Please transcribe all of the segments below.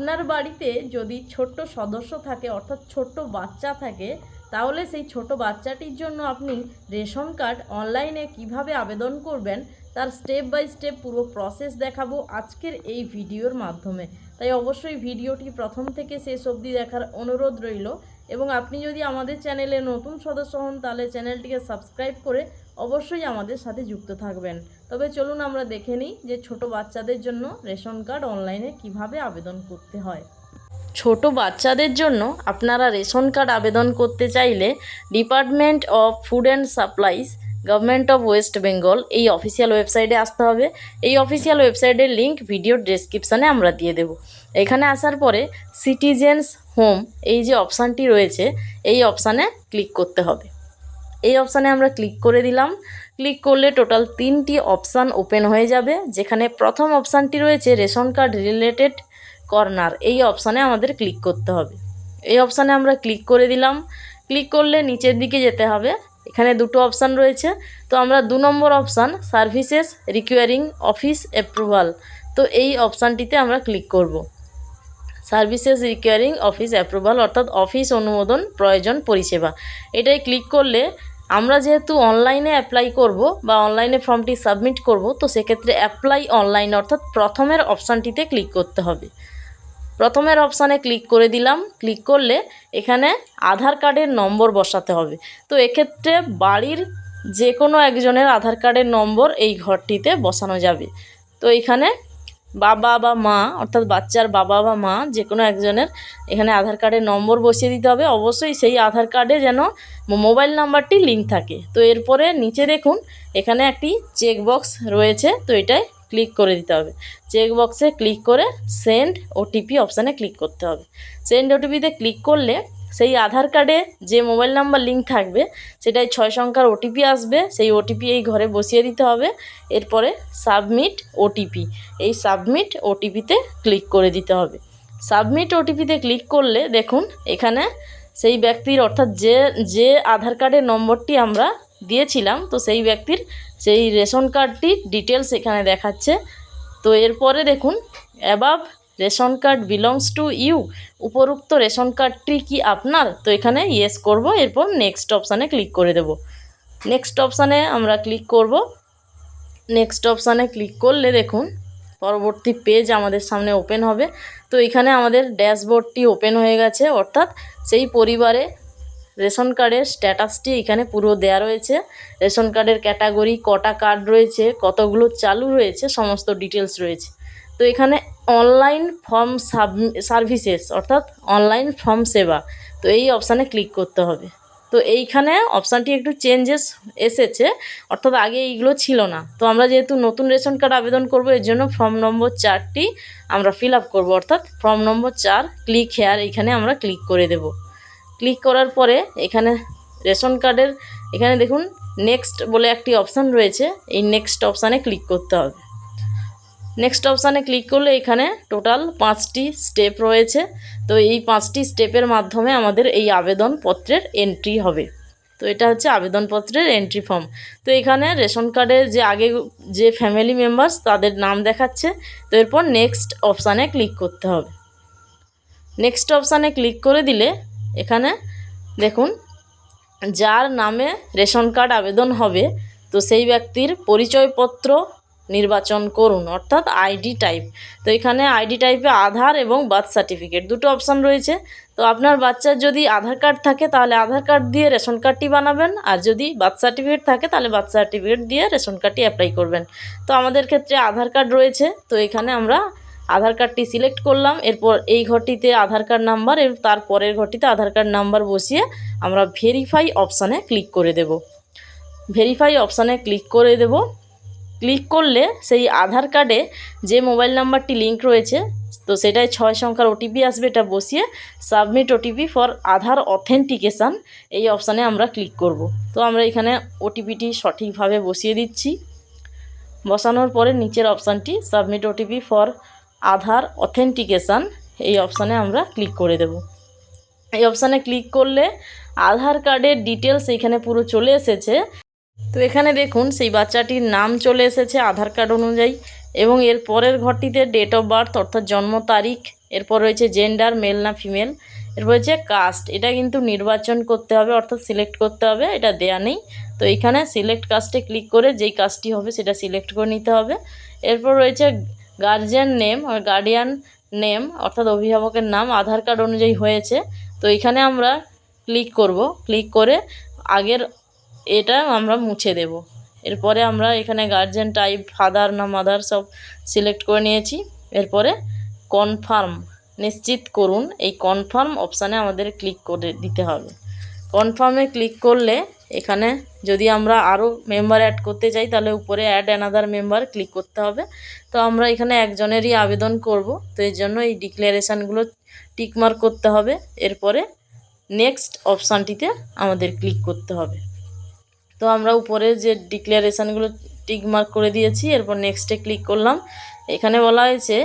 আপনার বাড়িতে যদি ছোট্ট সদস্য থাকে, অর্থাৎ ছোট্ট বাচ্চা থাকে, তাহলে সেই ছোট বাচ্চাটির জন্য আপনি রেশন কার্ড অনলাইনে কীভাবে আবেদন করবেন তার স্টেপ বাই স্টেপ পুরো প্রসেস দেখাবো আজকের এই ভিডিওর মাধ্যমে। তাই অবশ্যই ভিডিওটি প্রথম থেকে শেষ অবধি দেখার অনুরোধ রইল এবং আপনি যদি আমাদের চ্যানেলে নতুন সদস্য হন, তাহলে চ্যানেলটিকে সাবস্ক্রাইব করে অবশ্যই আমাদের সাথে যুক্ত থাকবেন। তবে চলুন আমরা দেখে নিই যে ছোট বাচ্চাদের জন্য রেশন কার্ড অনলাইনে কীভাবে আবেদন করতে হয়। ছোট বাচ্চাদের জন্য আপনারা রেশন কার্ড আবেদন করতে চাইলে department of food and supplies government of West Bengal এই অফিসিয়াল ওয়েবসাইটে আসতে হবে। এই অফিসিয়াল ওয়েবসাইটের লিঙ্ক ভিডিও ডেসক্রিপশানে আমরা দিয়ে দেব। এখানে আসার পরে সিটিজেন্স হোম এই যে অপশানটি রয়েছে, এই অপশানে ক্লিক করতে হবে। এই অপশানে আমরা ক্লিক করে দিলাম। ক্লিক করলে টোটাল তিনটি অপশান ওপেন হয়ে যাবে। যেখানে প্রথম অপশানটি রয়েছে রেশন কার্ড রিলেটেড কর্নার এই অপশানে আমাদের ক্লিক করতে হবে। এই অপশানে আমরা ক্লিক করে দিলাম। ক্লিক করলে নিচের দিকে যেতে হবে। এখানে দুটো অপশান রয়েছে। তো আমরা দু number option, services requiring office approval. তো এই অপশানটিতে আমরা ক্লিক করব। সার্ভিসেস রিকোয়ারিং অফিস অ্যাপ্রুভাল অর্থাৎ অফিস অনুমোদন, প্রয়োজন, পরিষেবা। এটাই ক্লিক করলে আমরা যেহেতু অনলাইনে অ্যাপ্লাই করব বা অনলাইনে ফর্মটি সাবমিট করব, তো সেক্ষেত্রে অ্যাপ্লাই অনলাইন অর্থাৎ প্রথমের অপশানটিতে ক্লিক করতে হবে। প্রথমের অপশানে ক্লিক করে দিলাম। ক্লিক করলে এখানে আধার কার্ডের নম্বর বসাতে হবে। তো এক্ষেত্রে বাড়ির যে কোনো একজনের আধার কার্ডের নম্বর এই ঘরটিতে বসানো যাবে। তো এখানে বাবা বা মা, অর্থাৎ বাচ্চার বাবা বা মা যে কোনো একজনের এখানে আধার কার্ডের নম্বর বসিয়ে দিতে হবে। অবশ্যই সেই আধার কার্ডে যেন মোবাইল নাম্বারটি লিঙ্ক থাকে। তো এরপরে নিচে দেখুন, এখানে একটি চেক বক্স রয়েছে। তো এটাই ক্লিক করে দিতে হবে। চেক বক্সে ক্লিক করে সেন্ড ওটিপি অপশানে ক্লিক করতে হবে। সেন্ড ওটিপিতে ক্লিক করলে সেই আধার কার্ডে যে মোবাইল নাম্বার লিঙ্ক থাকবে সেটাই ছয় সংখ্যার ওটিপি আসবে, সেই ওটিপি এই ঘরে বসিয়ে দিতে হবে। এরপরে সাবমিট ওটিপি এই সাবমিট ওটিপিতে ক্লিক করে দিতে হবে। সাবমিট ওটিপিতে ক্লিক করলে দেখুন, এখানে সেই ব্যক্তির অর্থাৎ যে যে আধার কার্ডের নম্বরটি আমরা দিয়েছিলাম, তো সেই ব্যক্তির সেই রেশন কার্ডটির ডিটেলস এখানে দেখাচ্ছে। তো এরপরে দেখুন, above ration card belongs to you, উপরুক্ত ration কার্ডটি কি আপনার? তো এখানে ইয়েস করব, এরপর নেক্সট অপশানে ক্লিক করে দেব। নেক্সট অপশানে আমরা ক্লিক করব। নেক্সট অপশানে ক্লিক করলে দেখুন, পরবর্তী পেজ আমাদের সামনে ওপেন হবে। তো এখানে আমাদের ড্যাশবোর্ডটি ওপেন হয়ে গেছে, অর্থাৎ সেই পরিবারে রেশন কার্ডের স্ট্যাটাসটি এখানে পুরো দেয়া রয়েছে। রেশন কার্ডের ক্যাটাগরি, কটা কার্ড রয়েছে, কতগুলো চালু রয়েছে, সমস্ত ডিটেলস রয়েছে। তো এখানে অনলাইন ফর্ম সাব সার্ভিসেস, অর্থাৎ অনলাইন ফর্ম সেবা, তো এই অপশানে ক্লিক করতে হবে। তো এইখানে অপশানটি একটু চেঞ্জেস এসেছে, অর্থাৎ আগে এইগুলো ছিল না। তো আমরা যেহেতু নতুন রেশন কার্ড আবেদন করব, এর জন্য ফর্ম নম্বর চারটি আমরা ফিল আপ করব, অর্থাৎ ফর্ম নম্বর চার, ক্লিক হেয়ার, এখানে আমরা ক্লিক করে দেব। ক্লিক করার পরে এখানে রেশন কার্ডের, এখানে দেখুন নেক্সট বলে একটি অপশান রয়েছে। এই নেক্সট অপশানে ক্লিক করতে হবে। নেক্সট অপশানে ক্লিক করলে এখানে টোটাল পাঁচটি স্টেপ রয়েছে। তো এই পাঁচটি স্টেপের মাধ্যমে আমাদের এই আবেদনপত্রের এন্ট্রি হবে। তো এটা হচ্ছে আবেদনপত্রের এন্ট্রি ফর্ম তো এখানে রেশন কার্ডের যে আগে যে ফ্যামিলি মেম্বার্স তাদের নাম দেখাচ্ছে, তো এরপর নেক্সট অপশানে ক্লিক করতে হবে। নেক্সট অপশানে ক্লিক করে দিলে এখানে দেখুন, যার নামে রেশন কার্ড আবেদন হবে, তো সেই ব্যক্তির পরিচয়পত্র নির্বাচন করুন, অর্থাৎ আইডি টাইপ। তো এখানে আইডি টাইপে আধার এবং বার্থ সার্টিফিকেট, দুটো অপশান রয়েছে। তো আপনার বাচ্চার যদি আধার কার্ড থাকে, তাহলে আধার কার্ড দিয়ে রেশন কার্ডটি বানাবেন, আর যদি বার্থ সার্টিফিকেট থাকে, তাহলে বার্থ সার্টিফিকেট দিয়ে রেশন কার্ডটি অ্যাপ্লাই করবেন। তো আমাদের ক্ষেত্রে আধার কার্ড রয়েছে, তো এখানে আমরা আধার কার্ডটি সিলেক্ট করলাম, এরপর এই ঘরটিতে আধার কার্ড নাম্বার এর তার পরের ঘরটিতে আধার কার্ড নাম্বার বসিয়ে আমরা ভেরিফাই অপশানে ক্লিক করে দেব। ভেরিফাই অপশানে ক্লিক করে দেব। ক্লিক করলে সেই আধার কার্ডে যে মোবাইল নাম্বারটি লিঙ্ক রয়েছে, তো সেটাই ছয় সংখ্যার ওটিপি আসবে, এটা বসিয়ে submit OTP for Aadhaar authentication এই অপশানে আমরা ক্লিক করব। তো আমরা এখানে ওটিপিটি সঠিকভাবে বসিয়ে দিচ্ছি। বসানোর পরে নিচের অপশানটি submit OTP for Aadhaar authentication এই অপশানে আমরা ক্লিক করে দেব। এই অপশানে ক্লিক করলে আধার কার্ডের ডিটেলস এখানে পুরো চলে এসেছে। তো এখানে দেখুন, সেই বাচ্চাটির নাম চলে এসেছে আধার কার্ড অনুযায়ী এবং এর পরের ঘরটিতে ডেট অফ বার্থ অর্থাৎ জন্ম তারিখ, এরপর রয়েছে জেন্ডার মেল না ফিমেল এরপর হচ্ছে কাস্ট এটা কিন্তু নির্বাচন করতে হবে, অর্থাৎ সিলেক্ট করতে হবে, এটা দেয়া নেই। তো এখানে সিলেক্ট কাস্টে ক্লিক করে যেই কাজটি হবে সেটা সিলেক্ট করে নিতে হবে। এরপর রয়েছে গার্জিয়ান নেম আর গার্ডিয়ান নেম অর্থাৎ অভিভাবকের নাম, আধার কার্ড অনুযায়ী হয়েছে। তো এখানে আমরা ক্লিক করব। ক্লিক করে আগের এটা আমরা মুছে দেব। এরপরে আমরা এখানে গার্জিয়ান টাইপ ফাদার না মাদার সব সিলেক্ট করে নিয়েছি। এরপরে কনফার্ম নিশ্চিত করুন, এই কনফার্ম অপশানে আমাদের ক্লিক করে দিতে হবে। কনফার্মে ক্লিক করলে এখানে যদি আমরা আরও মেম্বার অ্যাড করতে চাই, তাহলে উপরে অ্যাড অ্যানাদার মেম্বার ক্লিক করতে হবে। তো আমরা এখানে একজনেরই আবেদন করব। তো এর জন্য এই ডিক্লারেশানগুলো টিকমার্ক করতে হবে। এরপরে নেক্সট অপশানটিতে আমাদের ক্লিক করতে হবে। তো আমরা উপরে যে ডিক্লারেশানগুলো টিকমার্ক করে দিয়েছি, এরপর নেক্সটে ক্লিক করলাম। এখানে বলা হয়েছে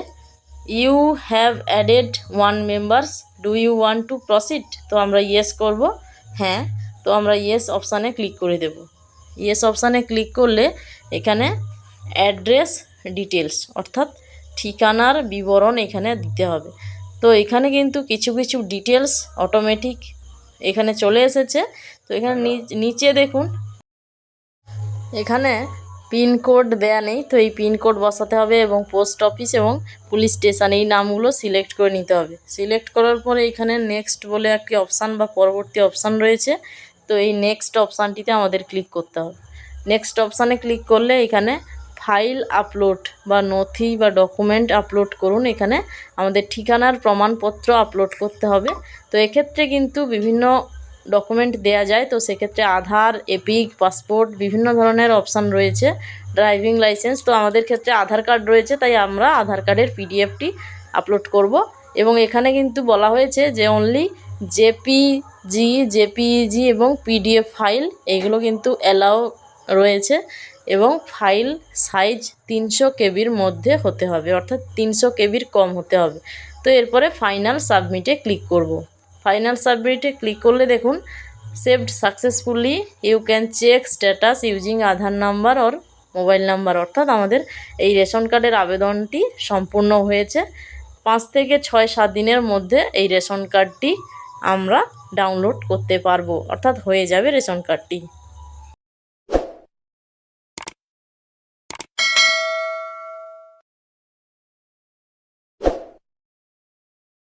you have added one members do you want to proceed তো আমরা ইয়েস করব। হ্যাঁ তো আমরা ইয়েস অপশানে ক্লিক করে দেব। ইয়েস অপশানে ক্লিক করলে এখানে অ্যাড্রেস ডিটেলস অর্থাৎ ঠিকানার বিবরণ এখানে দিতে হবে। তো এখানে কিন্তু কিছু কিছু ডিটেলস অটোমেটিক এখানে চলে এসেছে। তো এখানে নিচ- দেখুন, এখানে পিনকোড দেয়া নেই, তো এই পিনকোড বসাতে হবে এবং পোস্ট অফিস এবং পুলিশ স্টেশন, এই নামগুলো সিলেক্ট করে নিতে হবে। সিলেক্ট করার পরে এখানে নেক্সট বলে একটি অপশান বা পরবর্তী অপশান রয়েছে, তো এই নেক্সট অপশানটিতে আমাদের ক্লিক করতে হবে। নেক্সট অপশানে ক্লিক করলে এখানে ফাইল আপলোড বা নথি বা ডকুমেন্ট আপলোড করুন, এখানে আমাদের ঠিকানার প্রমাণপত্র আপলোড করতে হবে। তো এক্ষেত্রে কিন্তু বিভিন্ন ডকুমেন্ট দেয়া যায়, তো সেক্ষেত্রে আধার, এপিক পাসপোর্ট বিভিন্ন ধরনের অপশান রয়েছে ড্রাইভিং লাইসেন্স তো আমাদের ক্ষেত্রে আধার কার্ড রয়েছে, তাই আমরা আধার কার্ডের পিডিএফটি আপলোড করব। এবং এখানে কিন্তু বলা হয়েছে যে অনলি জেপিজি জেপিইজি এবং পিডিএফ ফাইল এগুলো কিন্তু অ্যালাউ রয়েছে এবং ফাইল সাইজ তিনশো কেবির মধ্যে হতে হবে, অর্থাৎ তিনশো কেবির কম হতে হবে। তো এরপরে ফাইনাল সাবমিটে ক্লিক করব। ফাইনাল সাবমিটে ক্লিক করলে দেখুন saved successfully you can check status using Aadhaar number or mobile number. অর্থাৎ আমাদের এই রেশন কার্ডের আবেদনটি সম্পূর্ণ হয়েছে। পাঁচ থেকে ছয়, সাত দিনের মধ্যে এই রেশন কার্ডটি আমরা ডাউনলোড করতে পারব। অর্থাৎ হয়ে যাবে রেশন কার্ডটি।